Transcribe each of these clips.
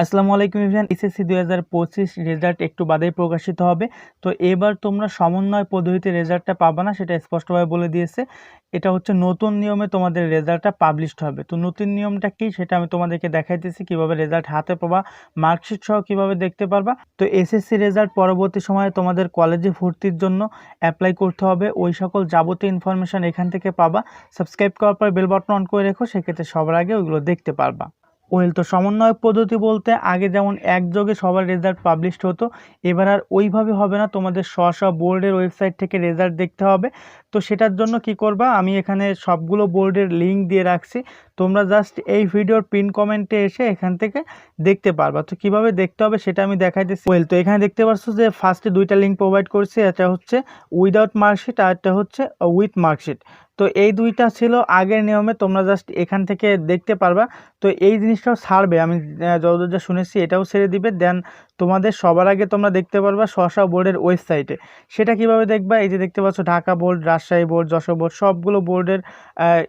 আসসালামু আলাইকুম Ivan SSC দুই হাজার পঁচিশ রেজাল্ট একটু বাদেই প্রকাশিত হবে। তো এবার তোমরা সমন্বয় পদ্ধতিতে রেজাল্টটা পাবা না, সেটা স্পষ্টভাবে বলে দিয়েছে। এটা হচ্ছে নতুন নিয়মে তোমাদের রেজাল্টটা পাবলিশড হবে। তো নতুন নিয়মটা কি সেটা আমি তোমাদেরকে দেখাইতেছি, কীভাবে রেজাল্ট হাতে পাবা মার্কশিট সহ কীভাবে দেখতে পারবা। তো এসএসসি রেজাল্ট পরবর্তী সময়ে তোমাদের কলেজে ভর্তির জন্য অ্যাপ্লাই করতে হবে। ওই সকল যাবতীয় ইনফরমেশন এখান থেকে পাবা। সাবস্ক্রাইব করার পর বেল বাটন অন করে রেখো, সেক্ষেত্রে সবার আগে ওইগুলো দেখতে পারবা। ওয়েল তো সমন্বয়ক পদ্ধতি বলতে আগে যেমন একযোগে সবার রেজাল্ট পাবলিশড হতো, এবার আর ওইভাবে হবে না। তোমাদের স্ব স্ব বোর্ডের ওয়েবসাইট থেকে রেজাল্ট দেখতে হবে। তো সেটার জন্য কি করবা? আমি এখানে সবগুলো বোর্ডের লিঙ্ক দিয়ে রাখছি। তোমরা জাস্ট এই ভিডিওর পিন কমেন্টে এসে এখান থেকে দেখতে পারবা। তো কীভাবে দেখতে হবে সেটা আমি দেখাইতেছি। ওয়েল তো এখানে দেখতে পাচ্ছ যে ফার্স্টে দুইটা লিঙ্ক প্রোভাইড করছে। এটা হচ্ছে উইদাউট মার্কশিট আর একটা হচ্ছে উইথ মার্কশিট তো এই দুইটা ছিল আগের নিয়মে তোমরা জাস্ট এখান থেকে দেখতে পারবা। তো এই জিনিসটাও ছাড়বে। আমি যতদূর যা শুনেছি এটাও ছেড়ে দিবে। দেন তোমাদের সবার আগে তোমরা দেখতে পারবা স্বশা বোর্ডের ওয়েবসাইটে সেটা কীভাবে দেখবা? এই যে দেখতে পাচ্ছ, Dhaka board Rajshahi board Jessore board সবগুলো বোর্ডের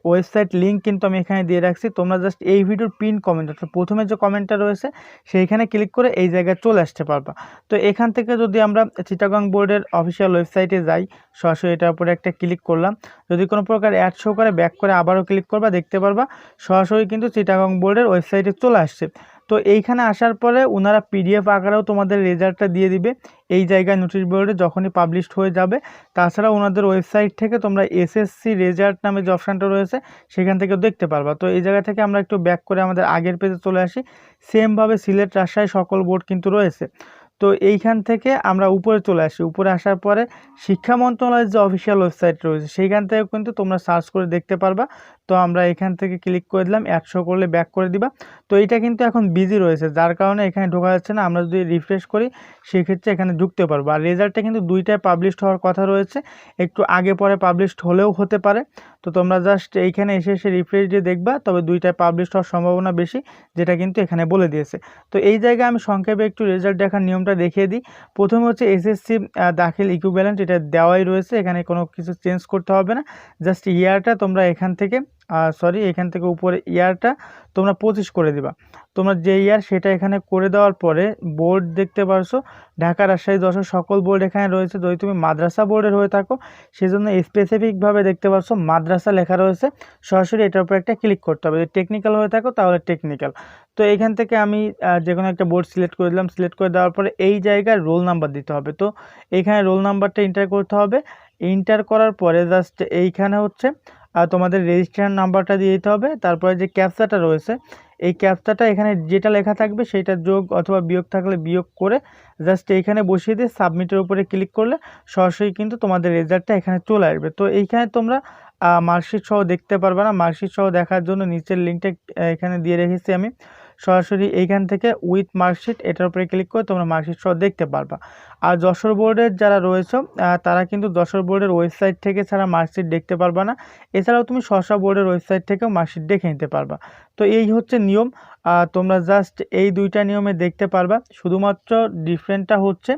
ওয়েবসাইট লিঙ্ক কিন্তু আমি এখানে দিয়ে রাখছি। তোমরা জাস্ট এই ভিডিওর পিন কমেন্ট অর্থাৎ প্রথমে যে কমেন্টটা রয়েছে, সেইখানে ক্লিক করে এই জায়গায় চলে আসতে পারবা। তো এখান থেকে যদি আমরা চিটাগং বোর্ডের অফিসিয়াল ওয়েবসাইটে যাই, সরাসরি এটার উপরে একটা ক্লিক করলাম। যদি কোনো প্রকার অ্যাড শো করে ব্যাক করে আবারও ক্লিক করবা, দেখতে পারবা, সরাসরি কিন্তু চিটাগং বোর্ডের ওয়েবসাইটে চলে আসছে। তো এইখানে আসার পরে ওনারা পিডিএফ আকারেও তোমাদের রেজাল্টটা দিয়ে দিবে। এই জায়গায় নোটিশ বোর্ডে যখনই পাবলিশড হয়ে যাবে, তাছাড়া ওনাদের ওয়েবসাইট থেকে তোমরা এসএসসি রেজাল্ট নামে যে অপশানটা রয়েছে, সেখান থেকেও দেখতে পারবা। তো এই জায়গা থেকে আমরা একটু ব্যাক করে আমাদের আগের পেজে চলে আসি। সেমভাবে সিলেট রাজশাহী সকল বোর্ড কিন্তু রয়েছে। তো এইখান থেকে আমরা উপরে চলে আসি। উপরে আসার পরে শিক্ষা মন্ত্রণালয়ের যে অফিসিয়াল ওয়েবসাইট রয়েছে, সেইখান থেকে কিন্তু তোমরা সার্চ করে দেখতে পারবা। তো আমরা এখান থেকে ক্লিক করে দিলাম একশো করলে ব্যাক করে দিবা। তো এটা কিন্তু এখন বিজি রয়েছে, যার কারণে এখানে ঢোকা যাচ্ছে না। আমরা যদি রিফ্রেশ করি, সেক্ষেত্রে এখানে ঢুকতে পারব। আর রেজাল্টটা কিন্তু দুইটায় পাবলিশড হওয়ার কথা রয়েছে। একটু আগে পরে পাবলিশড হলেও হতে পারে। তো তোমরা জাস্ট এইখানে এসে এসে রিফ্রেশ দিয়ে দেখবা, তবে দুইটায় পাবলিশড হওয়ার সম্ভাবনা বেশি, যেটা কিন্তু এখানে বলে দিয়েছে। তো এই জায়গায় আমি সংক্ষেপে একটু রেজাল্ট দেখার নিয়মটা দেখিয়ে দিই। প্রথমে হচ্ছে এসএসসি দাখিল ইকুইভ্যালেন্ট এটা দেওয়াই রয়েছে। এখানে কোনো কিছু চেঞ্জ করতে হবে না। জাস্ট ইয়ারটা তোমরা এখান থেকে সরি এখান থেকে উপরে ইয়ারটা তোমরা পঁচিশ করে দিবা। তোমরা যে ইয়ার সেটা এখানে করে দেওয়ার পরে বোর্ড দেখতে পারছ, ঢাকা রাজশাহী যশোর সকল বোর্ড এখানে রয়েছে। যদি তুমি মাদ্রাসা বোর্ডের হয়ে থাকো, সেজন্য স্পেসিফিকভাবে দেখতে পারছ, মাদ্রাসা লেখা রয়েছে। সরাসরি এটার উপর একটা ক্লিক করতে হবে। যদি টেকনিক্যাল হয়ে থাকো, তাহলে টেকনিক্যাল তো এখান থেকে আমি যে কোনো একটা বোর্ড সিলেক্ট করে দিলাম। সিলেক্ট করে দেওয়ার পরে এই জায়গায় রোল নাম্বার দিতে হবে। তো এখানে রোল নাম্বারটা এন্টার করতে হবে। এন্টার করার পরে জাস্ট এইখানে হচ্ছে তোমাদের রেজিস্ট্রেশন নাম্বারটা দিয়ে দিতে হবে। তারপরে যে ক্যাপচাটা রয়েছে, এই ক্যাপচাটা এখানে যেটা লেখা থাকবে সেইটা যোগ অথবা বিয়োগ থাকলে বিয়োগ করে জাস্ট এইখানে বসিয়ে দিয়ে সাবমিটের উপরে ক্লিক করলে সরাসরি কিন্তু তোমাদের রেজাল্টটা এখানে চলে আসবে। তো এইখানে তোমরা মার্কশিট সহ দেখতে পারবে না। মার্কশিট সহ দেখার জন্য নিচের লিঙ্কটা এখানে দিয়ে রেখেছি আমি। সরাসরি এইখান থেকে উইথ মার্কশিট এটার উপরে ক্লিক করে তোমরা মার্কশিট সহ দেখতে পারবা। আর যশোর বোর্ডের যারা রয়েছে তারা কিন্তু যশোর বোর্ডের ওয়েবসাইট থেকে ছাড়া মার্কশিট দেখতে পারবা না। এছাড়াও তুমি শশা বোর্ডের ওয়েবসাইট থেকেও মার্কশিট দেখে নিতে পারবা। তো এই হচ্ছে নিয়ম। তোমরা জাস্ট এই দুইটা নিয়মে দেখতে পারবা। শুধুমাত্র ডিফারেন্টটা হচ্ছে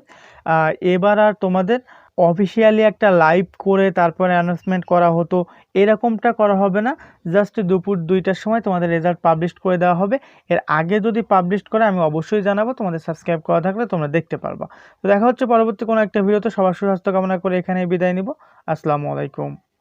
এবার আর তোমাদের অফিসিয়ালি একটা লাইভ করে তারপরে অ্যানাউন্সমেন্ট করা হতো, এরকমটা করা হবে না। জাস্ট দুপুর দুইটার সময় তোমাদের রেজাল্ট পাবলিশ করে দেওয়া হবে। এর আগে যদি পাবলিশ করে, আমি অবশ্যই জানাব, তোমাদের সাবস্ক্রাইব করা থাকলে তোমরা দেখতে পারবা। তো দেখা হচ্ছে পরবর্তী কোনো একটা ভিডিওতে সবার সুস্বাস্থ্য কামনা করে এখানেই বিদায় নিব। আসসালামু আলাইকুম।